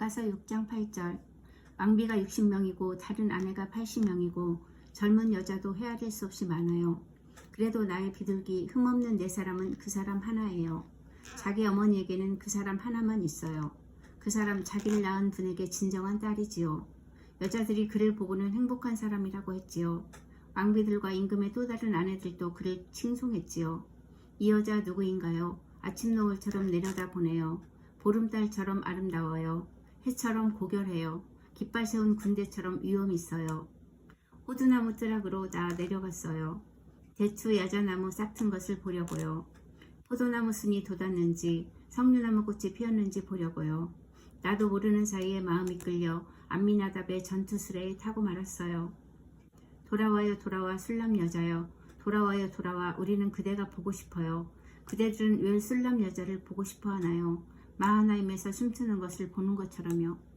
아가서 6장 8절 왕비가 60명이고 다른 아내가 80명이고 젊은 여자도 헤아릴 수 없이 많아요. 그래도 나의 비둘기 흠없는 네 사람은 그 사람 하나예요. 자기 어머니에게는 그 사람 하나만 있어요. 그 사람 자기를 낳은 분에게 진정한 딸이지요. 여자들이 그를 보고는 행복한 사람이라고 했지요. 왕비들과 임금의 또 다른 아내들도 그를 칭송했지요. 이 여자 누구인가요? 아침 노을처럼 내려다 보네요. 보름달처럼 아름다워요. 해처럼 고결해요. 깃발 세운 군대처럼 위험 있어요. 호두나무 뜨락으로 나 내려갔어요. 대추 야자나무 싹튼 것을 보려고요. 포도나무 순이 돋았는지 석류나무 꽃이 피었는지 보려고요. 나도 모르는 사이에 마음이 끌려 안미나답의 전투수레에 타고 말았어요. 돌아와요 돌아와 술람 여자여 돌아와요 돌아와 우리는 그대가 보고 싶어요. 그대들은 왜 술람 여자를 보고 싶어 하나요? 마하나임에서 춤추는 것을 보는 것처럼요.